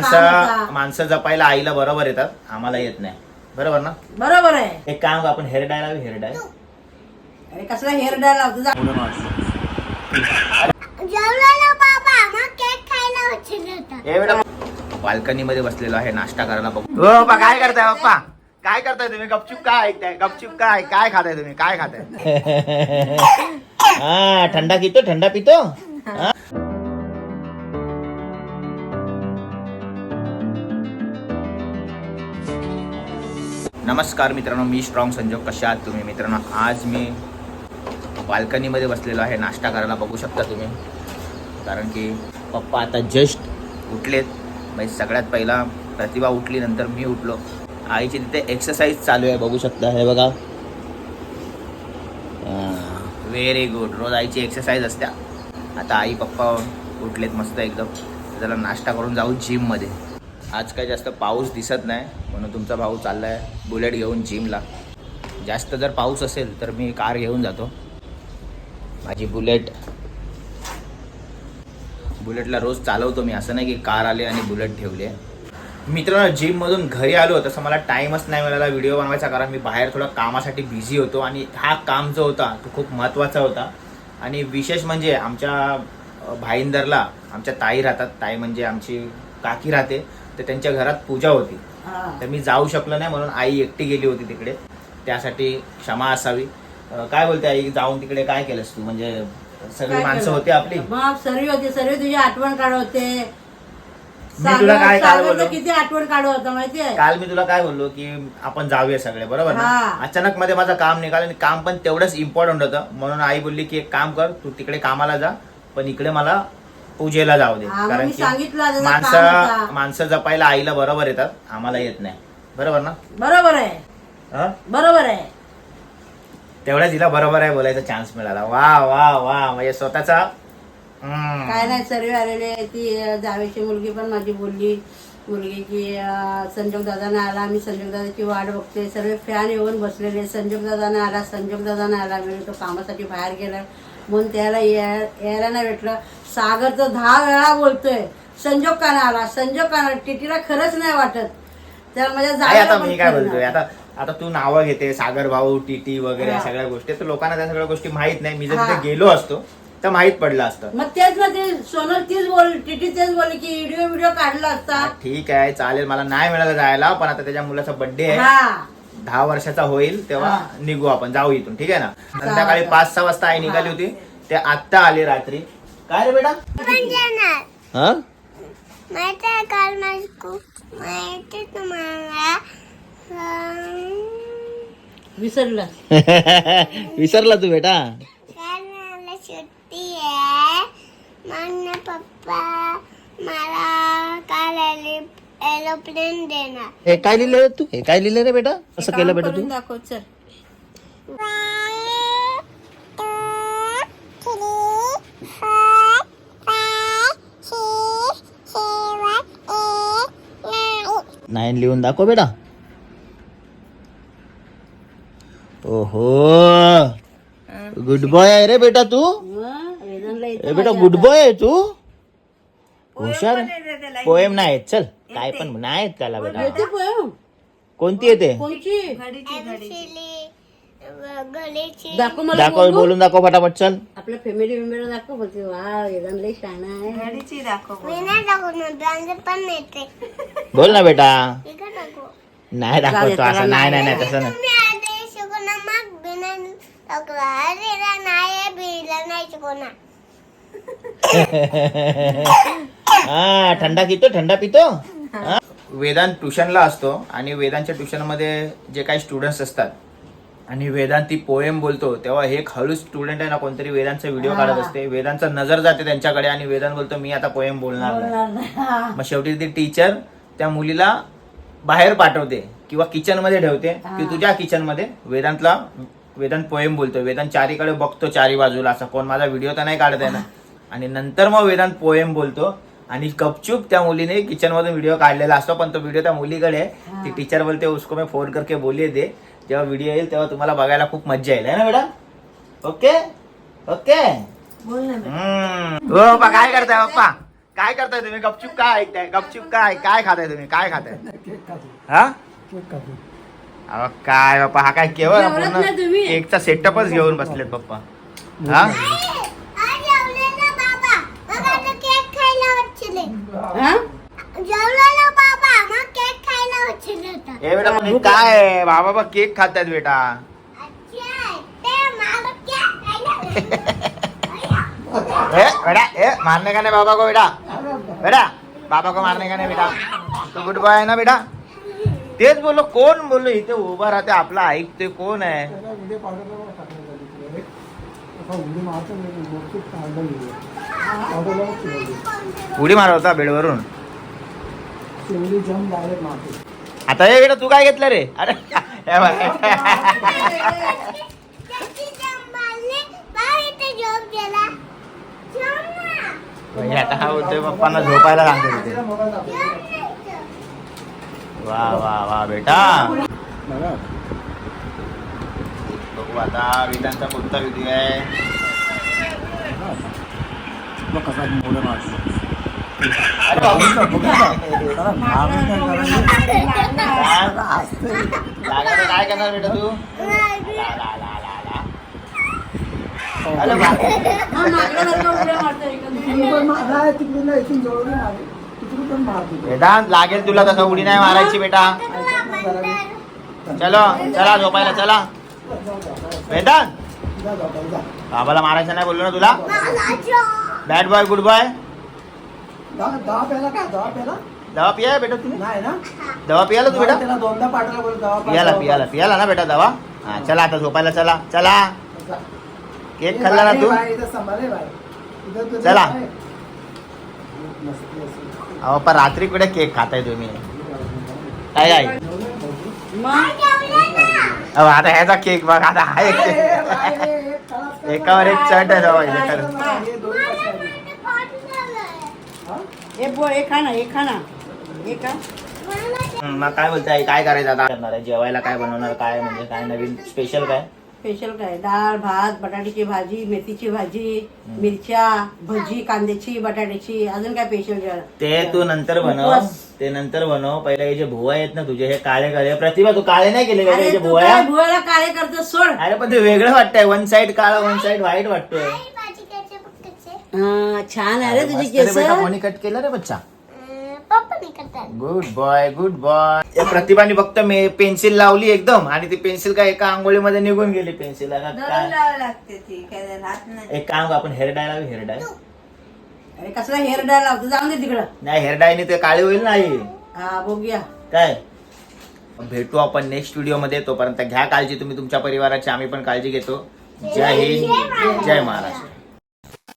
माणसं माणसं जपायला आईला बरोबर येतात. आम्हाला येत नाही. बरोबर ना? बरोबर आहे. एक काम कर, आपण हेअर डाय लावू हेअर डाय अरे कसला हेअर डाय लावतो जा. जेवलेलो बाबा. मग केक खायला उचलत होता. बाल्कनी मध्ये बसलेलो आहे नाश्ता करायला बघू. हो पप्पा काय करताय पप्पा? काय करताय तुम्ही? गपचूप काय ऐकताय? गपचूप काय? काय खाताय तुम्ही? काय खाताय? हा थंडा पितो थंडा पितो. हा? नमस्कार मित्रांनो मी स्ट्रॉंग संजोग. कशा आहात तुम्ही? मित्रांनो आज मी बाल्कनीमध्ये बसलेलो आहे. नाश्ता करायला बघू शकता तुम्ही. कारण की पप्पा आता जस्ट उठलेत. म्हणजे सगळ्यात पहिला प्रतिभा उठली नंतर मी उठलो. आईची तिथे एक्सरसाइज चालू आहे बघू शकता. हे बघा. व्हेरी गुड रोज आईची एक्सरसाइज असत्या. आता आई पप्पा उठलेत मस्त एकदम. त्याला नाश्ता करून जाऊ जिममध्ये आज काही जास्त पाऊस दिसत नाही म्हणून तुमचा भाऊ चालला आहे बुलेट घेऊन जिमला. जास्त जर पाऊस असेल तर मी कार घेऊन जातो. माझी बुलेट. बुलेटला रोज चालवतो मी. असं नाही की कार आले आणि बुलेट ठेवली आहे. मित्रांनो जिममधून घरी आलो तसं मला टाईमच नाही मिळाला. व्हिडिओ बनवायचा कारण मी बाहेर थोडा कामासाठी बिझी होतो आणि हा काम जो होता तो खूप महत्त्वाचा होता. आणि विशेष म्हणजे आमच्या भाईंदरला आमच्या ताई राहतात. ताई म्हणजे आमची काकी राहते. तर त्यांच्या घरात पूजा होती. तर मी जाऊ शकलो नाही म्हणून आई एकटी गेली होती तिकडे. त्यासाठी क्षमा असावी. काय बोलते आई? जाऊन तिकडे काय केलंस तू? म्हणजे सगळी माणसं? होती आपली. मग सर्वी होती. सर्वी तुझी आठवण काढवते मी तुला काय काल बोललो? किती आठवण काढत होता माहितीये? काल मी तुला काय बोललो की आपण जाऊया सगळे बरोबर ना. अचानक मध्ये माझं काम निघालं आणि काम पण तेवढंच इम्पॉर्टंट होतं. म्हणून आई बोलली की एक काम कर तू तिकडे कामाला जा पण इकडे मला पूजेला जाऊ दे. हा, मग कारण मी की सांगितलं आता काम माणसं होता. माणसं जपायला आईला बरोबर येतात. आम्हाला येत नाही. बरोबर ना? बरोबर आहे. हं? बरोबर आहे. तेवढ्याच हिला बरोबर आहे बोलायचा चान्स मिळाला. वा वा वा. म्हणजे स्वतःचा हम्म. काय नाही सर्व आलेले ती अं, जावेची मुलगी पण माझी बोलली. मुलगी की अं, संजोग दादाने आला. मी संजोग दादाची वाट बघते. सर्व फॅन येऊन बसलेले संजोग दादाने आला. संजोग दादाने आला. मी तो कामासाठी बाहेर गेला म्हणून त्याला यायला नाही भेटलं. सागर तर दहा वेळा बोलतोय. संजोग का नाही आला. संजोग का नाही टिटीला खरंच नाही वाटत. त्याला माझ्या आता मी काय बोलतोय. आता आता तू नावं घेते. सागर भाऊ टीटी वगैरे या हा. सगळ्या गोष्टी. तर लोकांना त्या सगळ्या गोष्टी माहीत नाही. मी जर हा. तिथे गेलो असतो तर माहीत पडलं असतं. मग तेच ना ते सोनल तीच बोल टिटी तेच बोलली की व्हिडिओ व्हिडिओ काढला असता. ठीक आहे. चालेल. मला नाही मिळालं जायला पण आता त्याच्या मुलाचा बर्थडे आहे. हा. दहा वर्षाचा होईल तेव्हा. निघू आपण जाऊ इथून ठीक आहे ना. संध्याकाळी पाच सहा वाजता आई निघाली. होती ते आत्ता आले रात्री. काय रे बेटा? हा? विसरलं. विसरला तू बेटा. पप्पा मला काल एरोप्लेन देणार. हे काय लिहिलं रे तू? हे काय लिहिलं रे बेटा? असं केलं बेटा तू? दाखव चल. नाईन लिहून दाखव बेटा. ओहो. गुड बॉय आहे रे बेटा तू. ए बेटा गुड बॉय आहे तू. पोएम हुशार. पोएम नाही चल. काय पण नाही येत त्याला बेटा येते पोएम कोणती येते? कोणची? दाखव मला दाखव बोलू. बोलून दाखव फटाफट चल. आपल्या फॅमिली मेंबर दाखव बोलते वा वेदांत लई शाणा आहे. मी नाही दाखवणार ब्रांड पण येते बोल ना बेटा. नाही दाखवतो असं. नाही नाही नाही तसं नाही. तुम्ही आधी शिकवणार मग बिना दाखवा. अरे रा नाही बिला नाही शिकवणार. हा थंडा पितो थंडा पितो? वेदांत ट्युशनला असतो आणि वेदांच्या ट्युशनमध्ये जे काही स्टुडंट्स असतात आणि वेदांत ती पोएम बोलतो तेव्हा हे एक हळू स्टुडंट आहे ना कोणतरी वेदांचा व्हिडिओ काढत असते. वेदांचा नजर जाते त्यांच्याकडे आणि वेदांत बोलतो मी आता पोएम बोलणार नाही. मग शेवटी ती टीचर त्या मुलीला बाहेर पाठवते किंवा किचनमध्ये ठेवते की तुझ्या किचनमध्ये वेदांतला वेदांत पोएम बोलतो वेदांत चारीकडे बघतो चारी बाजूला. असं कोण माझा व्हिडिओ तर नाही काढत आहे ना. आणि नंतर मग वेदांत पोएम बोलतो. आणि गपचूप त्या मुलीने किचन मधून व्हिडिओ काढलेला असतो पण तो व्हिडिओ त्या मुलीकडे आहे. ती टीचर बोलते उसको मैं फोन करके बोलिये दे. जेव्हा व्हिडिओ येईल तेव्हा तुम्हाला बघायला खूप मजा येईल. है ना बेटा ओके ओके बोल. हो पप्पा काय करताय पप्पा? काय करताय तुम्ही? गपचूप काय ऐकताय? गपचूप काय? काय खाताय तुम्ही? काय खाताय? हा? अहो काय बाप्पा हा काय केवळ पूर्ण? केकचा सेटअपच घेऊन बसलेत पप्पा. हा आज जेवलेला बाबा मग आता केक खायला वाटले हा? जेवलेला बाबा मग केक खायला वाटले होता. ए बेटा हे काय? आहे? बाबा बा केक खातात बेटा. ए बेटा ए मारने का नाही बाबा को बेटा? बेटा बाबा को मारने का नाही बेटा? तो गुड बॉय आहे ना बेटा? तेच बोललो कोण बोललो? इथे उभा राहते आपला ऐकते कोण आहे? हे अरे हे बघ. त्याची जंबालने बाहेर इथे झोप गेला झोप ना हे आता हा होतोय पप्पांना झोपायला सांगतो तिथे. वा वा वा बेटा. बघू आता वेदांचा कोणता विधी आहे. अरे लागायला काय करणार बेटा तू. हा. वेदांत लागेल तुला तसं उडी नाही मारायची बेटा चलो चला झोपायला चला वेदांत बाबाला मारायचं नाही बोललो ना तुला बॅड बॉय गुड बॉय दहा प्याला काय दहा प्याला दवा पिया बेटा तुम्ही नाही ना दवा पियाला तू बेटा त्याला दोनदा पाठवला बोल दवा पियाला पियाला पियाला ना बेटा दवा हा चला आता झोपायला चला चला केक खाल्ला ना तू चला. अहो पण रात्री कुठे केक खाताय तुम्ही काय काय मग अहो आता ह्याचा केक बघ आता हा एक केक एकावर एक चट आहे इथे खरं. हे हे खा ना हे खा ना. हे मग काय बोलताय? काय करायचं आता? करणार आहे? जेवायला काय बनवणार? काय म्हणजे काय नवीन स्पेशल काय? स्पेशल काय? डाळ भात बटाट्याची भाजी मेथीची भाजी मिरच्या भजी कांद्याची बटाट्याची. अजून काय स्पेशल ते तू नंतर बनव. ते नंतर बनव. पहिले हे जे भुवा आहेत ना तुझे हे काळे काळे. प्रतिभा तू काळे नाही केले का भुवा? भुवाला काळे करतो सोड. अरे पण ते वेगळं वाटतंय. वन साइड काळा वन साइड व्हाईट वाटतोय. हा, छान आहे रे तुझी मस्त रे केस बेटा, कोणी कट केलं रे बच्चा? करतात गुड बॉय गुड बॉय या प्रतिभाने फक्त मे पेन्सिल लावली एकदम आणि ती पेन्सिल काय एका आंघोळीमध्ये निघून गेली पेन्सिल काय? लागते ती काय राहत नाही. एक काम कर, आपण हेअर डाय लावू हेअर डाय अरे कसला हेअर डाय लावतो? जाऊन दे तिकडं. नाही हेअर डायने ते काळी होईल नाही हा बघूया. काय? भेटू आपण नेक्स्ट व्हिडिओमध्ये तोपर्यंत घ्या काळजी तुम्ही तुमच्या परिवाराची आम्ही पण काळजी घेतो. जय हिंद जय महाराष्ट्र.